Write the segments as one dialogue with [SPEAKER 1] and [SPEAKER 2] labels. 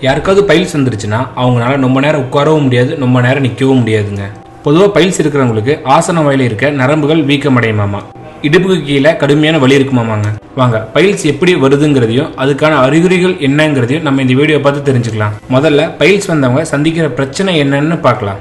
[SPEAKER 1] யாருக்காவது பைல்ஸ் வந்துருச்சுன்னா அவங்களால ரொம்ப நேரம் உட்காரவும் முடியாது ரொம்ப நேரம் நிற்கவும் முடியாதுங்க. பொதுவாக பைல்ஸ் இருக்கிறவங்களுக்கு ஆசன வாயில இருக்க நரம்புகள் வீக்கமடையுமாமா? இடுப்புக்கு கீழே கடுமையான வலி இருக்குமாமாங்க? வாங்க பைல்ஸ் எப்படி வருதுங்கிறதையும் அதுக்கான அறிகுறிகள் என்னங்கிறதையும் நம்ம இந்த வீடியோ பார்த்து தெரிஞ்சுக்கலாம். முதல்ல பைல்ஸ் வந்தவங்க சந்திக்கிற பிரச்சனை என்னன்னு பார்க்கலாம்.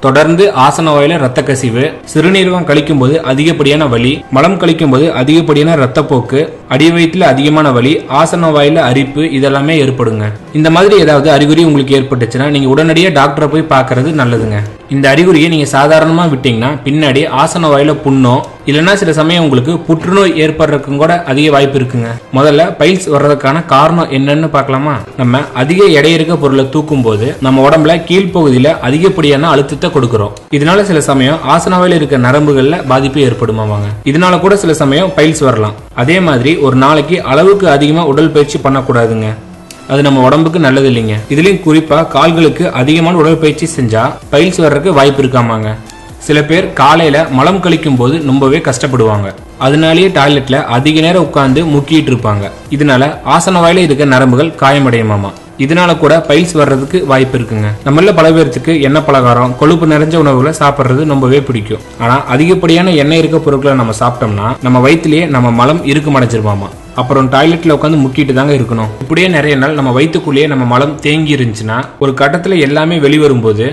[SPEAKER 1] தொடர்ந்து ஆசன வாயில ரத்த கசிவு சிறுநீரகம் கழிக்கும் போது அதிகப்படியான வலி மலம் கழிக்கும் போது அதிகப்படியான ரத்தப்போக்கு அடி வயிற்றுல அதிகமான வலி ஆசன வாயில அரிப்பு இதெல்லாமே ஏற்படுங்க. இந்த மாதிரி ஏதாவது அறிகுறி உங்களுக்கு ஏற்பட்டுச்சுன்னா நீங்க உடனடியாக டாக்டரை போய் பார்க்கறது நல்லதுங்க. இந்த அறிகுறியை நீங்க சாதாரணமா விட்டீங்கன்னா பின்னாடி ஆசன வாயில புண்ணோ இல்லைன்னா சில சமயம் உங்களுக்கு புற்றுநோய் ஏற்படுறதுக்கும் கூட அதிக வாய்ப்பு இருக்குங்க. முதல்ல பைல்ஸ் வர்றதுக்கான காரணம் என்னன்னு பார்க்கலாமா? நம்ம அதிக எடை இருக்க பொருளை தூக்கும் போது நம்ம உடம்புல கீழ்ப்பகுதியில அதிகப்படியான அழுத்தத்தை கொடுக்குறோம். இதனால சில சமயம் ஆசனவாயில இருக்க நரம்புகள்ல பாதிப்பு ஏற்படுமாவாங்க இதனால கூட சில சமயம் பைல்ஸ் வரலாம். அதே மாதிரி ஒரு நாளைக்கு அளவுக்கு அதிகமா உடற்பயிற்சி பண்ணக்கூடாதுங்க. அது நம்ம உடம்புக்கு நல்லது இல்லைங்க. இதுலயும் குறிப்பா கால்களுக்கு அதிகமான உடற்பயிற்சி செஞ்சா பயிற்சி வர்றதுக்கு வாய்ப்பு இருக்காமாங்க. சில பேர் காலையில மலம் கழிக்கும் போது ரொம்பவே கஷ்டப்படுவாங்க. அதனாலேயே டாய்லெட்ல அதிக நேரம் உட்கார்ந்து முக்கிட்டு இருப்பாங்க. இதனால ஆசன வாயில இருக்க நரம்புகள் காயமடையுமாமா இதனால கூட பைல்ஸ் வர்றதுக்கு வாய்ப்பு இருக்குங்க. நம்மள பல பேர்த்துக்கு எண்ணெய் பலகாரம் கொழுப்பு நிறைஞ்ச உணவுகளை சாப்பிட்றது ரொம்பவே பிடிக்கும். ஆனா அதிகப்படியான எண்ணெய் இருக்க பொருட்களை நம்ம சாப்பிட்டோம்னா நம்ம வயிற்றுலயே நம்ம மலம் இருக்குமடைஞ்சிருமாமா அப்புறம் டாய்லெட்ல உட்காந்து முக்கிட்டு தாங்க இருக்கணும். இப்படியே நிறைய நாள் நம்ம வயிற்றுக்குள்ளேயே நம்ம மலம் தேங்கி இருந்துச்சுன்னா ஒரு கட்டத்துல எல்லாமே வெளிவரும்போது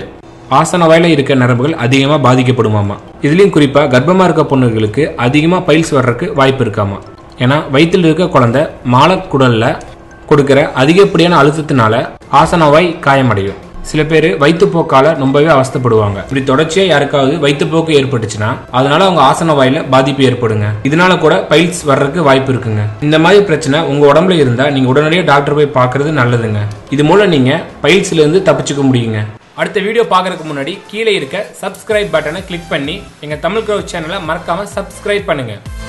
[SPEAKER 1] ஆசன வாயில இருக்க நரம்புகள் அதிகமா பாதிக்கப்படுமாமா? இதுலயும் குறிப்பா கர்ப்பமா இருக்க பொண்ணுகளுக்கு அதிகமா பைல்ஸ் வர்றதுக்கு வாய்ப்பு இருக்காமா? ஏன்னா வயிற்றில் இருக்க குழந்தை மாலக்குடல்ல கொடுக்கிற அதிகப்படியான அழுத்தத்தினால ஆசனவாய் காயமடையும். சில பேர் வயிற்றுப்போக்கால ரொம்பவே அவஸ்தப்படுவாங்க. இப்படி தொடர்ச்சியா யாருக்காவது வயிற்றுப்போக்கு ஏற்பட்டுச்சுன்னா அதனால அவங்க ஆசன வாயில பாதிப்பு ஏற்படுங்க. இதனால கூட பைல்ஸ் வர்றதுக்கு வாய்ப்பு இருக்குங்க. இந்த மாதிரி பிரச்சனை உங்க உடம்புல இருந்தா நீங்க உடனடியாக டாக்டர் போய் பார்க்கறது நல்லதுங்க. இது மூலம் நீங்க பைல்ஸ்ல இருந்து தப்பிச்சுக்க முடியுங்க. அடுத்த வீடியோ பார்க்கறதுக்கு முன்னாடி கீழே இருக்க சப்ஸ்கிரைப் பட்டனை கிளிக் பண்ணி எங்கள் தமிழ் க்ரௌ சேனலை மறக்காமல் சப்ஸ்கிரைப் பண்ணுங்கள்